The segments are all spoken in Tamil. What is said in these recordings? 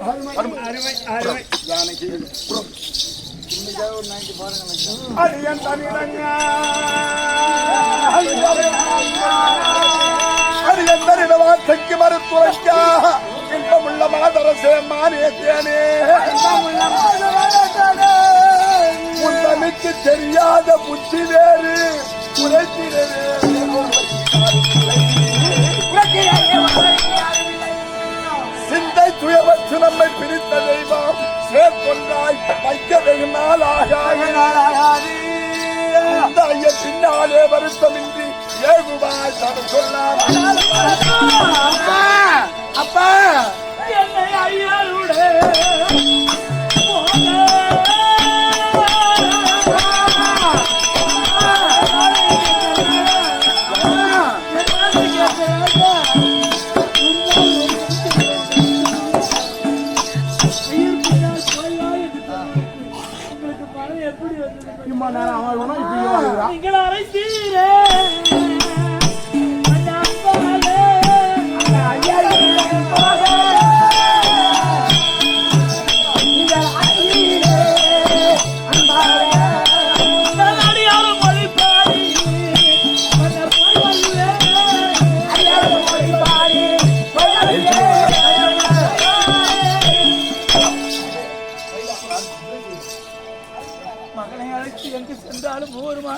அருமை. அருமை ஜானகி அடியன் தனிடங்க அடியன் வார்த்தைக்கு மறுத்துரைக்கா இன்பமுள்ள மாதரசே மானியத்தேனே உந்தமைக்கு தெரியாத புத்தி வேறு உரைத்திடவே துயவற்று நம்மை பிரித்த தெய்வம். சேர்க்கொண்டாய் வைக்க வெகு நாளாகாது. இந்த ஐய பின்னாலே வருத்தமின்றி ஏகுவாய் சொல்லாமல்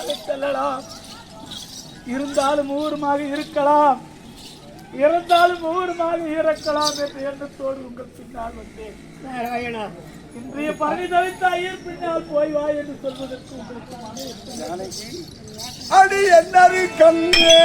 ஊருமாக செல்லலாம் இருந்தாலும் ஊருமாக இருக்கலாம். இறந்தாலும் ஊருமாக இறக்கலாம் என்ற எண்ணத்தோடு உங்கள் பின்னால் வந்தேன். நாராயணா. இன்றைய பணி தவித்த ஐயர் பின்னால் போய் வா என்று சொல்வதற்கு உங்களுக்கு அடி என்னரு கண்ணே?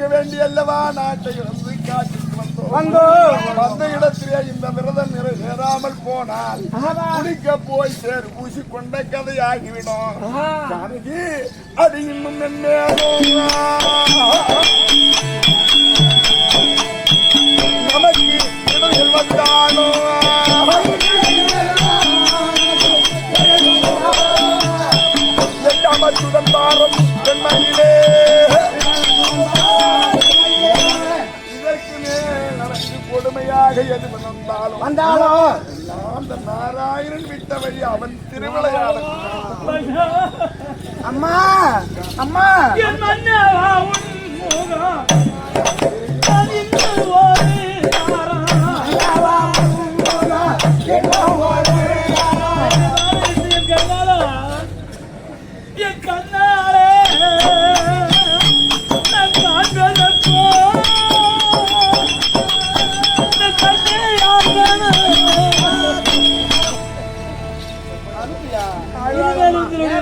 அதற்காக வேண்டி அல்லவா நாட்டை வந்து வந்தோம். வந்தோ. இடத்திலே இந்த விரதம் நிறைவேறாமல் போனால் குடிக்க போய் சேர் பூசி கொண்ட கதையாகிவிடும். ஜானகி அது இன்னும் நமக்கு இடர்கள் வந்தானோ பாரம் பெண்மையிலே கொடுமையாக எது வந்தாலும். வந்தாலும். அந்த நாராயணன் விட்ட வழி அவன் திருவிளையாடல். அம்மா அம்மா. என் மன்னவா உன் முகம்.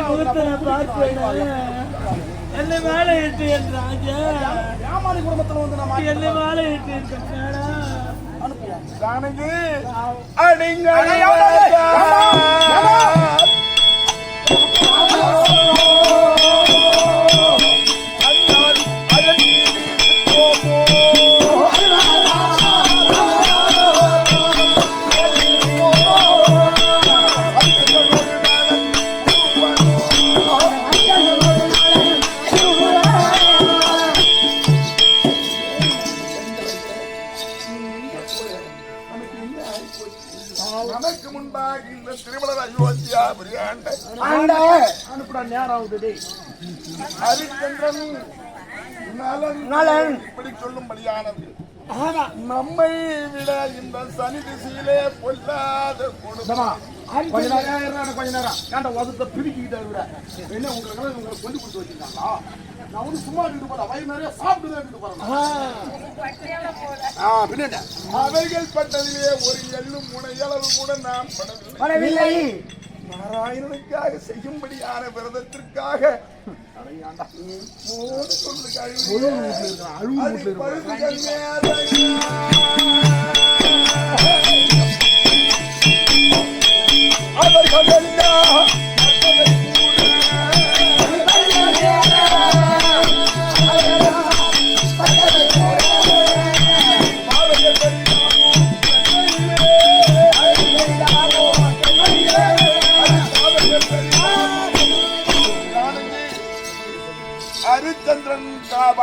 முகத்தை பார்ப்பேன். என்னை மேலே இட்டு என் ராஜா. ஏமாளி குடும்பத்துல வந்து நம்ம என்னை மேலே இட்டு என் கண்ணாடா ஜானகி அடிங்க. நமக்கு முன்பாக இந்த திருமண அயோத்தியா பிரியாண்ட ஆண்ட அனுப்புற நேரம் ஆகுது ஹரிச்சந்திரன் நலன் நலன். இப்படி சொல்லும்படியானது. நம்மை விட இந்த சனி திசையிலே பொல்லாத கொடுமை கொஞ்ச நேரம் கொஞ்ச நேரம் ஏன்டா வகுத்த பிரிக்கிட்ட விட என்ன உங்களுக்கு உங்களுக்கு கொண்டு கொடுத்து வச்சிருக்காங்களா? நான் வந்து சும்மா இருந்து போறேன். வயிறு நிறைய சாப்பிட்டு தான் இருந்து போறேன். அவைகள் பட்டதிலே ஒரு எள்ளும் முனையளவு கூட நாம் படவில்லை. நாராயணனுக்காக செய்யும்படியான விரதத்திற்காக அழுவு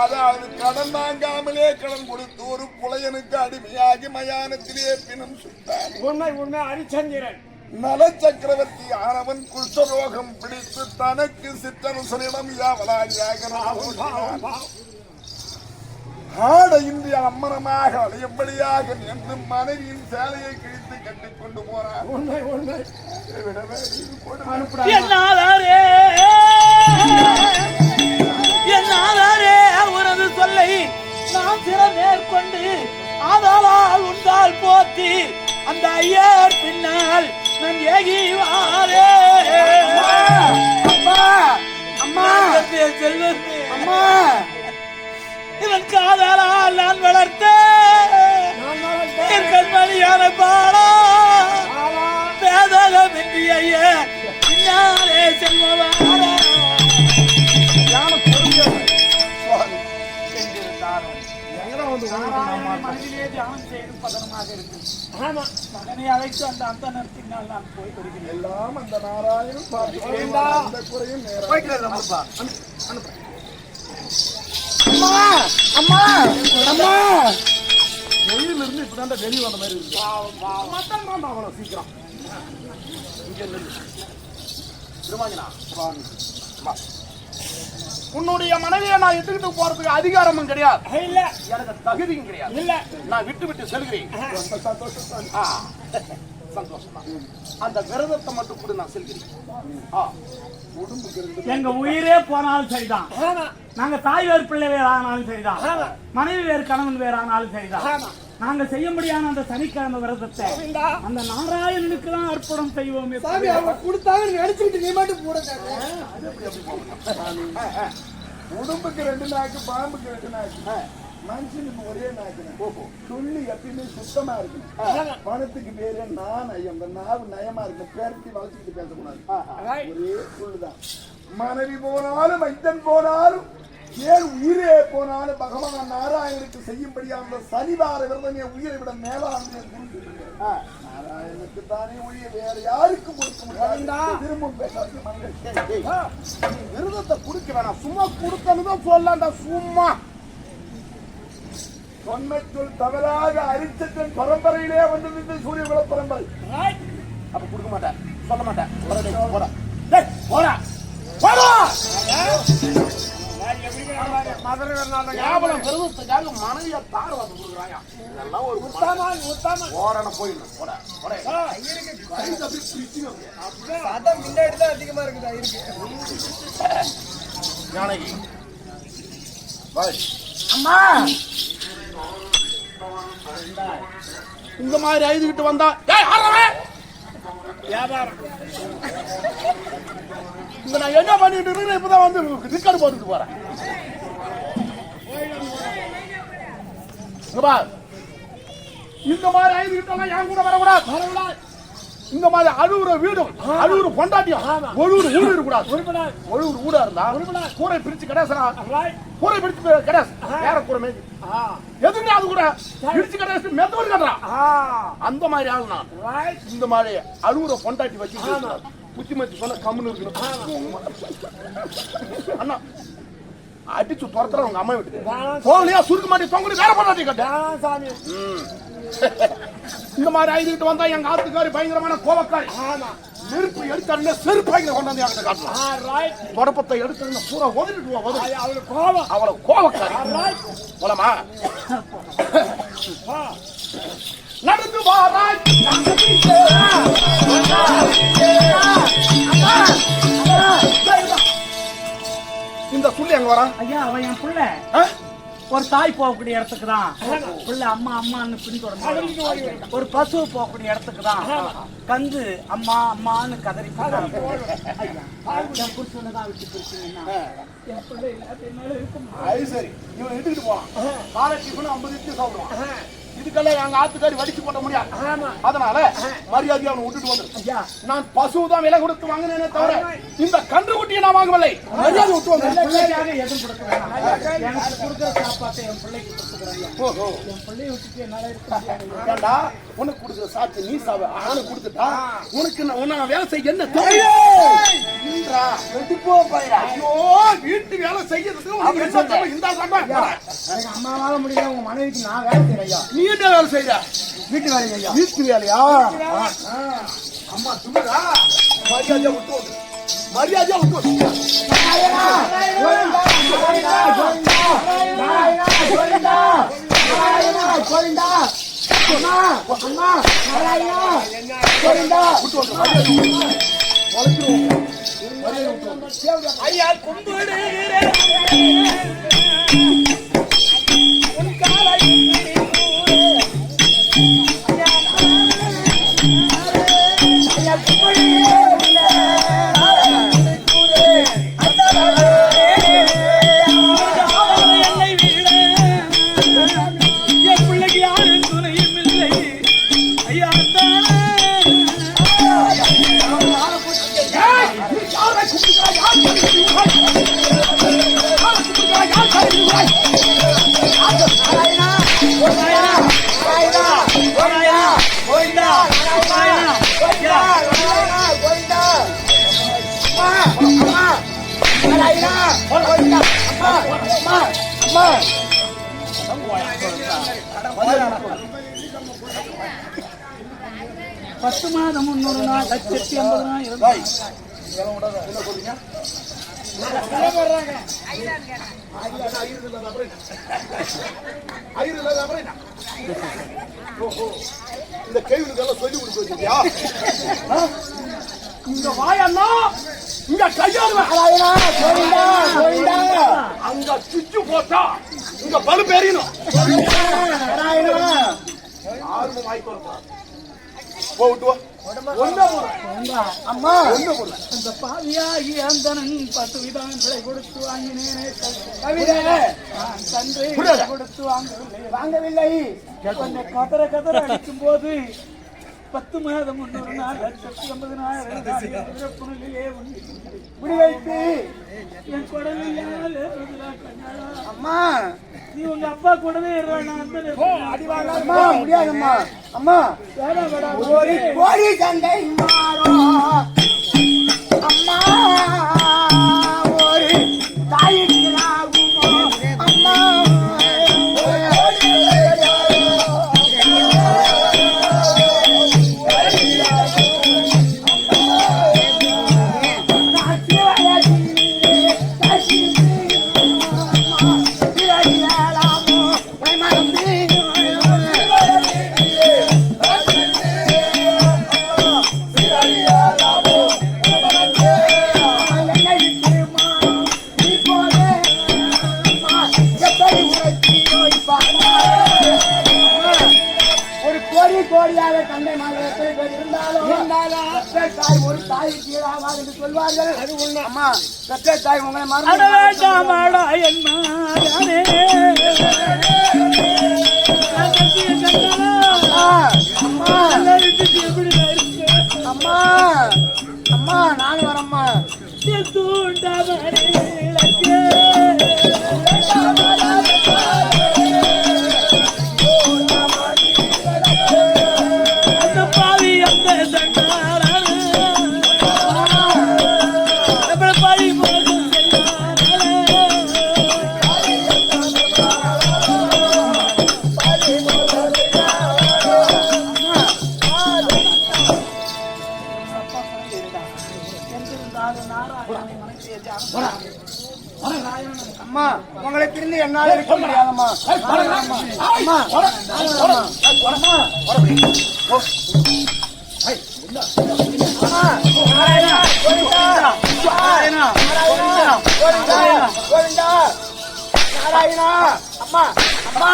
அதாவது கடன் வாங்காமலே கடன் கொடுத்து ஒரு புலையனுக்கு அடிமையாகி மயானத்திலே பிணம் சுட்டான். உண்மை உண்மை ஹரிச்சந்திரன் நல சக்கரவர்த்தி ஆனவன் குஷ்டரோகம் பிடித்து தனக்கு சிற்றரசனிடம் யாவலாளியாக ஆட இந்திய அம்மனமாக அலையும்படியாக நின்று மனைவியின் சேலையை கிழித்து கட்டிக் கொண்டு போறார் உண்மை உண்மை விடவே மேற்கொண்டு ஆதாளால் உண்டால் போத்தி அந்த ஐயர் பின்னால் நான் ஏகி வாரே. அம்மா அம்மா செல்வமே அம்மா. இவன் காதலால் நான் வளர்த்த. கண்மணியான பாலா. பேதகமின்றி ஐயா பின்னாலே செல்வவாரா மனதிலே தியானம் செய்து பதனமாக இருக்கு மகனை அழைத்து அந்த அந்த நான் போய் வருகிறேன். எல்லாம் அந்த நாராயணன். அந்த குறையும் அம்மா. அம்மா. அம்மா! இருந்து வெளியே வந்த மாதிரி இருக்கு. மட்டன் தான் அவ்வளவு சீக்கிரம். இங்க திருவாங்கினா வா. உன்னுடைய மனைவியை நான் இட்டுக்கிட்டு போறதுக்கு அதிகாரமும் கிடையாது. இல்ல. எனக்கு தகுதியும் கிடையாது. இல்ல. நான் விட்டு விட்டு செல்கிறேன். சந்தோஷம். அந்த விரதத்தை மட்டும் கூட நான் செல்கிறேன். எங்க உயிரே போனாலும் சரிதான். நாங்க தாய் வேறு பிள்ளை வேறு ஆனாலும் சரிதான். மனைவி வேறு கணவன் வேறு ஆனாலும் சரிதான். நாங்க செய்யும்படியான அந்த சனிக்கிழமை விரதத்தை அந்த நாராயணனுக்கு தான் அர்ப்பணம் செய்வோமே தவிர கொடுத்தாங்க நினைச்சுக்கிட்டு நீ மட்டும் போட உடம்புக்கு ரெண்டு நாக்கு பாம்புக்கு ரெண்டு நாக்கு. மனுஷனுக்கு ஒரே நாக்கு சொல்லி எப்பயுமே சுத்தமா இருக்கணும். பணத்துக்கு பேரு நான் நயம். இந்த நாவு நயமா இருக்கு பேரத்தி வளர்த்துக்கிட்டு பேசக்கூடாது. ஒரே சொல்லுதான் மனைவி போனாலும் மைத்தன் போனாலும் ஏன் உயிரே போனாலும் பகவான் நாராயணனுக்கு செய்யும்படியா அந்த சனிவார விரதம் உயிரை விட மேலான நாராயணனுக்கு தானே ஒழிய வேற யாருக்கும் கொடுக்க முடியாது. நீ விரதத்தை குடிக்க வேணாம். சும்மா கொடுக்கணும் தான் சொல்லலாம்டா சும்மா. சொன்ன சொல் தவறாக அரிச்சத்தின் பரம்பரையிலே வந்தது இந்த சூரிய குல பரம்பரை. அப்ப கொடுக்க மாட்டேன். சொல்ல மாட்டேன். போடா. போடா. போடா. கேவலம் விரதத்துக்காக மனைவிய தார வந்து கொடுக்குறாங்க இதெல்லாம் ஒரு ஓரண போயிடணும் போடா போடா. அதான் முன்னாடி தான் அதிகமா இருக்குதா இருக்கு. ஜானகி. அம்மா. இந்த மாதிரி ஐதுகிட்டு வந்தா ஏய் ஆறவன் வியாபாரம். இங்க நான் என்ன பண்ணிட்டு இருக்கேன் இப்பதான் வந்து ரிக்கார்டு போட்டுட்டு போறேன் இங்க பார். இந்த மாதிரி ஐந்து என் கூட வரக்கூடாது. வரக்கூடாது. இந்த மாதிரி அழுகுற வீடும் அழுகுற பொண்டாட்டியும் ஒழுகுற ஊடு இருக்கக்கூடாது. ஒழுகுற ஊடா இருந்தா கூரை பிரிச்சு கடைசனா கூரை பிரிச்சு கடைஸ் வேற கூரை மேய்க்கு. எதுவுமே அது கூட பிரிச்சு கடைசி மெத்தவன் கட்டுறான் அந்த மாதிரி ஆள் நான். இந்த மாதிரி அழுகுற பொண்டாட்டி வச்சு புத்தி மத்தி சொன்ன கம்முன்னு இருக்கணும். அண்ணா அடிச்சு துரத்துற உங்க அம்மா வீட்டுக்கு போகலையா சுருக்க மாட்டி தொங்கடி வேற பொண்டாட்டி கட்ட சாமி இந்த மாதிரி ஐதுகிட்டு வந்தா எங்க ஆத்துக்காரி பயங்கரமான கோபக்காரி நெருப்பு எடுத்தாருன்னு செருப்பு பயங்கர கொண்டாந்து என்கிட்ட காட்டலாம் தொடப்பத்தை எடுத்து பூரா உதவிட்டு உதவி அவளுக்கு கோபம் அவளை கோபக்காரி போலாமா நடந்து வாராய் இந்த சுள்ளி அங்க வரா. ஐயா அவன் என் பிள்ளை. ஒரு தாய் போகக்கூடிய இடத்துக்கு தான். பிள்ளை அம்மா அம்மான்னு பின்தொடர்ந்து ஒரு பசு போகக்கூடிய இடத்துக்கு தான். கந்து அம்மா அம்மான்னு கதறி சரி. இவன் இட்டுக்கிட்டு போவான். காலை டிஃபன் ஐம்பது இட்லி சாப்பிடுவான். இதுக்கெல்லாம் எங்க ஆத்துக்காரி வடிச்சு கொண்ட முடியாது அதனால மரியாதையை அவனை விட்டுட்டு வந்து நான் பசு தான் விலை கொடுத்து வாங்கினேனே தவிர இந்த கன்று குட்டியை நான் வாங்கவில்லை. மரியாதை விட்டு வந்து பிள்ளைக்காக எதுவும் கொடுக்க வேணாம். எனக்கு கொடுக்குற சாப்பாட்டை என் பிள்ளைக்கு கொடுத்துக்கிறேன் என் பிள்ளையை விட்டுட்டு என்னால இருக்க உனக்கு கொடுக்குற சாட்சி நீ சாவ ஆளு கொடுத்துட்டா உனக்கு நான் உன்னை வேலை செய்ய என்ன தோணு? இன்றா. வெட்டிப்போ பையா ஐயோ வீட்டு வேலை செய்யறதுக்கு என்ன தோணு? இந்தா சொல்றேன். எனக்கு அம்மாவால முடியல உங்க மனைவிக்கு நான் வேலை செய்யறேன் ஐயா நீ என்ன வேலை செய்யற வீட்டு வேலைங்க ஐயா வீட்டு வேலையா. அம்மா துணுடா மரியாதையா விட்டு விடு. மரியாதையா விட்டு விடு. விட்டு விடு. மரியாதை விட்டு விடு. வளைச்சிருவோம். மரியாதை விட்டு விடு. ஐயா கும்பிடுகிறேன் பத்து மாதம் முன்னூறு நாள் லட்சத்தி என்ன? ஓஹோ. இந்த கேள்விக்கெல்லாம் சொல்லி கொடுத்து வச்சிருக்கியா ஆ? இங்க கையாளுவேன் அங்க சுச்சு போட்டா இங்க பருப்பு எறியணும் ஆர்வம் வாய்க்கணும் போ விட்டு வா. அம்மா. அந்த பாவியாகி அந்தனன் பத்து விதான் விலை கொடுத்து வாங்கினேனே. தந்தை. கொடுத்து வாங்கவில்லை. வாங்கவில்லை கொஞ்சம் கதற கதற அடிக்கும் போது பத்து மாதம் முன்னூறு நாள் நிலையே உண்டு. முடி வைத்து என் குடலில். அம்மா. நீ உங்க அப்பா கூடவே அம்மா முடியாதம்மா. அம்மா. கோடி சண்டை மாறோ. பெற்ற தாய் ஒரு தாய்க்கு ஈடாகாது என்று சொல்வார்கள். அது உண்மை. அம்மா பெற்ற தாய் உங்களை மறந்து அம்மா? அம்மா நானும் வரம்மா. என் அம்மா உங்களை பிரிந்து என்னால் இருக்க முடியாதம்மா. அம்மா. அம்மா. நாராயணா, அம்மா அம்மா அப்பா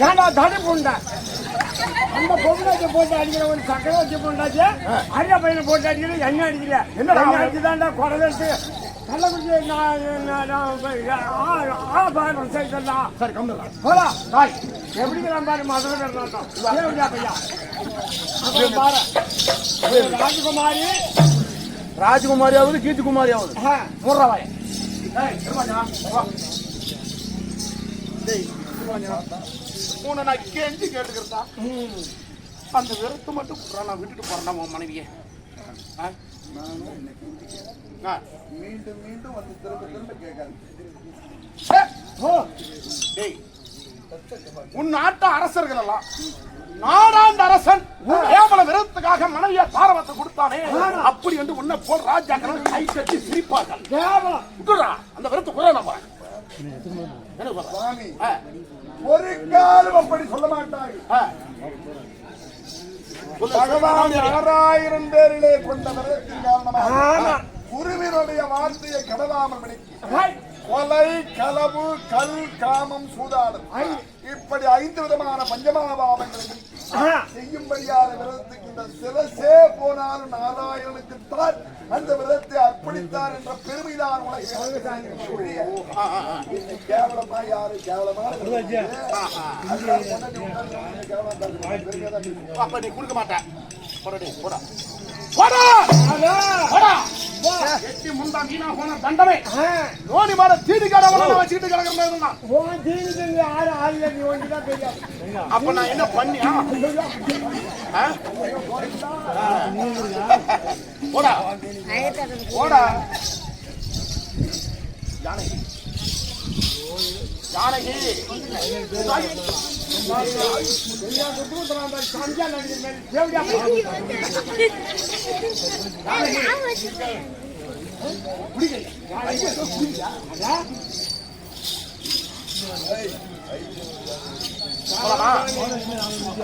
ஏன்டா தடை போண்டா அந்த பொண்ணாச்ச போட்டு அடிக்கிற ஒரு சக்கரை வச்சு போண்டாச்சு அரியா பையனை போட்டு அடிக்கிற என்ன என்னடா என்ன அவன்? அடிச்சுதான்டா குடலட்டு கள்ளக்குறிச்சி போடா. பாய் எப்படி பாரு மதுரை பையா? அப்புறம் பாரு. ராஜகுமாரி. ராஜகுமாரி ஆகுது கீர்த்திகுமாரி ஆகுது ஆ, உன்னை நான் கெஞ்சி கேட்டுக்கிறதா. அந்த விரத்து மட்டும் குடுறா, நான் விட்டுட்டு போறேன் உன் மனைவியை. மீண்டும் மீண்டும் வந்து திரும்ப திரும்ப கேட்காது ஏ, ஓ. டேய் உன் நாட்டு அரசர்கள் எல்லாம் நாடாண்ட அரசன் கேவல விரத்துக்காக மனைவிய தாரவத்தை கொடுத்தானே அப்படி என்று உன்னை போல் ராஜாக்கள் கை கட்டி சிரிப்பார்கள் அந்த விரத்து குறை நம்ம? சுவாமி ஒரு காலம் அப்படி சொல்ல மாட்டார்கள் பகவான். ஆறாயிரம் பேரிலே கொண்ட விரத்தின் ஆமா. காரணமாக குருவினுடைய வார்த்தையை கடலாமல் மணிக்கு கொலை களவு கல் காமம் சூதாடம். இப்படி ஐந்து விதமான பஞ்சமாபாவங்களை செய்யும்படியான விரதத்துக்கு இந்த சிரசே போனாலும் நாராயணனுக்கு தான் அந்த விரதத்தை அர்ப்பணித்தார் என்ற பெருமைதான் உலக கேவலமா யாரு? கேவலமான கேவலமா தான் தான். அப்ப நீ கொடுக்க மாட்ட. போடா போடா. போடா! போடா! எட்டி முண்டா வீணா போன தண்டமே நோனி மாட தீனிக்காரவன வச்சுக்கிட்டு கிடக்கிறதா தீனுக்கு நீ தெரியாது. அப்ப நான் என்ன பண்ணியா? ஆ? போடா. போடா. ஜானகி. ஜானகி.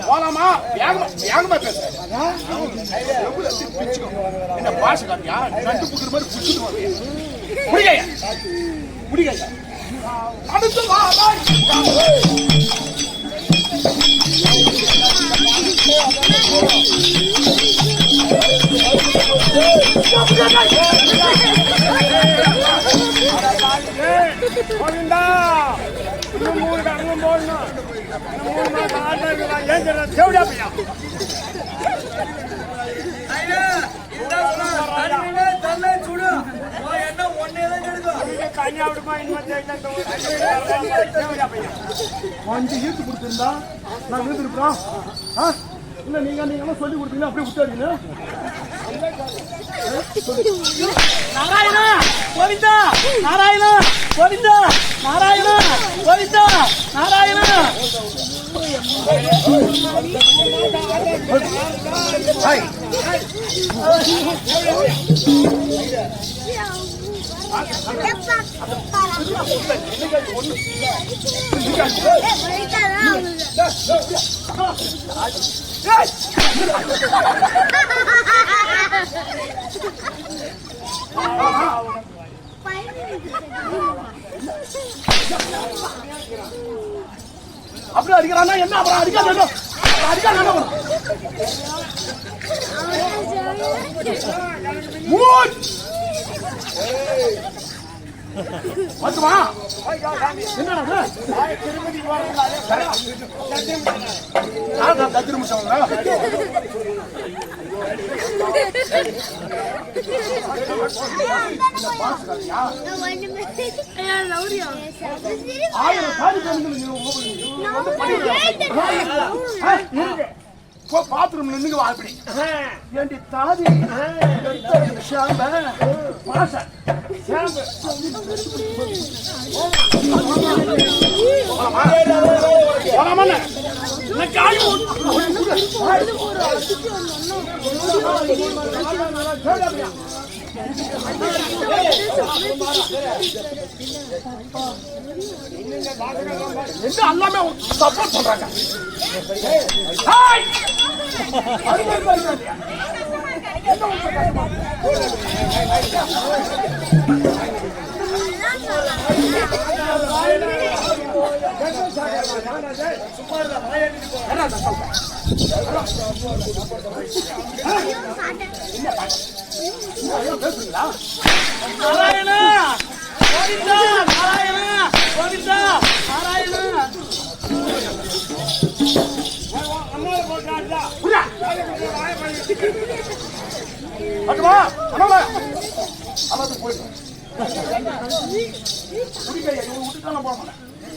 போலாமா? வேகமா வேகமா என்ன மாதிரி புடிச்சிட்டு முடிகையா அடுத்து வா. கோவிந்தா. இன்னும் மூணு போடணும் இன்னும் மூணு ஆட்டம் இருக்குதா ஏன் பையா கொஞ்சம் ஈர்த்து கொடுத்திருந்தா நான் இருந்திருப்போம் இல்லை நீங்க நீங்க சொல்லி கொடுத்தீங்கன்னா அப்படியே விட்டாருங்க நாராயணா கோவிந்தா நாராயணா கோவிந்தா நாராயணா கோவிந்தா நாராயணா அப்படியே அடிக்கிறான்னா என்ன அப்புறம் அடிக்காத என்ன? அடிக்காத என்ன பண்ணும்? மூட்! ஆயிரம் சாதி போ பாத்ரூம் நின்று வா அப்படி ஏண்டி தாதி? ஷாம்ப? பாச ஷாம்ப. காய் எல்லாமே சப்போர்ட் பண்றாங்க. என்ன நாராயணா கோவிந்தா நாராயணா கோவிந்தா நாராயணா விட்டுட்டாலும் போக மாட்டேன்.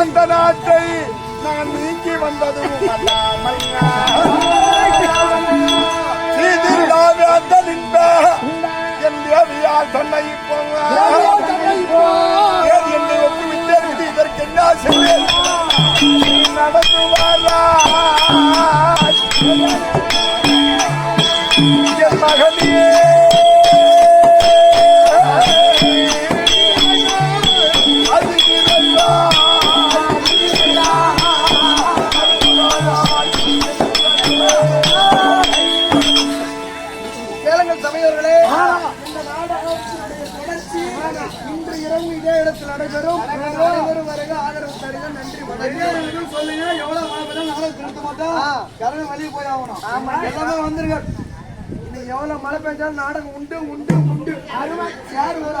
அந்த நாட்டை நான் நீக்கி வந்ததும் அல்லாமையா. என் தேவியால் தன்னை போங்க. என்று ஒப்புவித்தேன்? இதற்கு என்ன செய்வேன்? நடத்துவார் எவ்வளவு மழை பெஞ்சாலும் நாடகம் உண்டு உண்டு உண்டு. யார் ஒரு